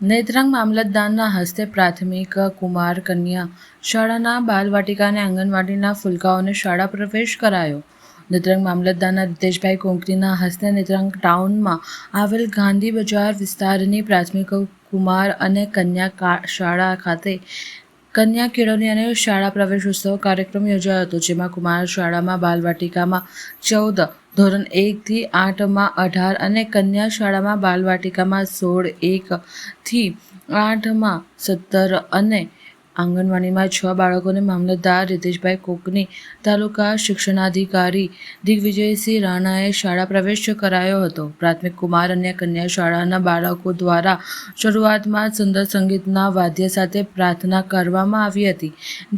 નેત્રંગ મામલતદારના હસ્તે પ્રાથમિક કુમાર કન્યા શાળાના બાલવાટિકા અને આંગણવાડીના ફુલકાઓને શાળા પ્રવેશ કરાયો. નેત્રંગ મામલતદારના રીતેશભાઈ કોંકરીના હસ્તે નેત્રંગ ટાઉનમાં આવેલ ગાંધી બજાર વિસ્તારની પ્રાથમિક કુમાર અને કન્યા શાળા ખાતે કન્યા કેળવણી અને શાળા પ્રવેશોત્સવ કાર્યક્રમ યોજાયો હતો, જેમાં કુમાર શાળામાં બાલવાટિકામાં ચૌદ, ધોરણ એકથી આઠમાં અઢાર અને કન્યા શાળામાં બાલવાટિકામાં સોળ એકથી આઠમાં સત્તર અને આંગણવાડીમાં છ બાળકોને મામલતદાર રીતેશભાઈ કોકની તાલુકા શિક્ષણાધિકારી દિગ્વિજયસિંહ રાણાએ શાળા પ્રવેશ કરાયો હતો. પ્રાથમિક કુમાર અને કન્યા શાળાના બાળકો દ્વારા શરૂઆતમાં સુંદર સંગીતના વાદ્ય સાથે પ્રાર્થના કરવામાં આવી હતી,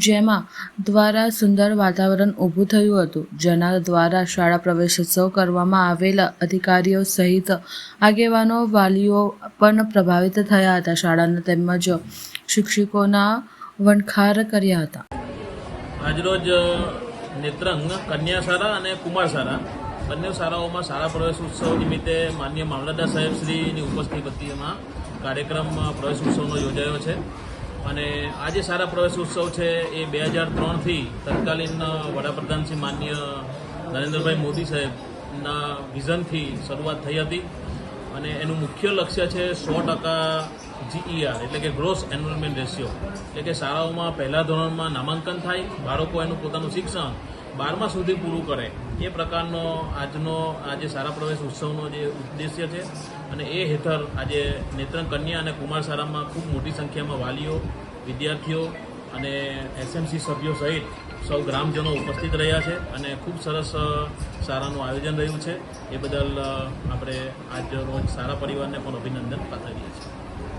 જેમાં દ્વારા સુંદર વાતાવરણ ઊભું થયું હતું. જેના દ્વારા શાળા પ્રવેશોત્સવ કરવામાં આવેલા અધિકારીઓ સહિત આગેવાનો વાલીઓ પણ પ્રભાવિત થયા હતા. શાળાના તેમજ શિક્ષકોના વણખાર કર્યા હતા. આજરોજ નેત્રંગ કન્યા શાળા અને કુમારસારા બંને શાળાઓમાં શાળા પ્રવેશ ઉત્સવ નિમિત્તે માન્ય મામલતદાર સાહેબ શ્રીની ઉપસ્થિતિમાં કાર્યક્રમ પ્રવેશ ઉત્સવનો યોજાયો છે. અને આ જે શાળા પ્રવેશ ઉત્સવ છે એ બે હજાર ત્રણથી તત્કાલીન વડાપ્રધાન શ્રી માન્ય નરેન્દ્રભાઈ મોદી સાહેબના વિઝનથી શરૂઆત થઈ હતી. અને એનું મુખ્ય લક્ષ્ય છે સો ટકા જીઈઆર એટલે કે ગ્રોસ એનરોલમેન્ટ રેશિયો એટલે કે શાળાઓમાં પહેલા ધોરણમાં નામાંકન થાય, બાળકો એનું પોતાનું શિક્ષણ બારમા સુધી પૂરું કરે. એ પ્રકારનો આજનો, આજે શાળા પ્રવેશ ઉત્સવનો જે ઉદ્દેશ્ય છે અને એ હેઠળ આજે નેત્રંગ કન્યા અને કુમાર શાળામાં ખૂબ મોટી સંખ્યામાં વાલીઓ, વિદ્યાર્થીઓ અને એસએમસી સભ્યો સહિત સૌ ગ્રામજનો ઉપસ્થિત રહ્યા છે અને ખૂબ સરસ સારાનું આયોજન રહ્યું છે. એ બદલ આપણે આજ રોજ શાળા પરિવારને પણ અભિનંદન પાઠવીએ છીએ.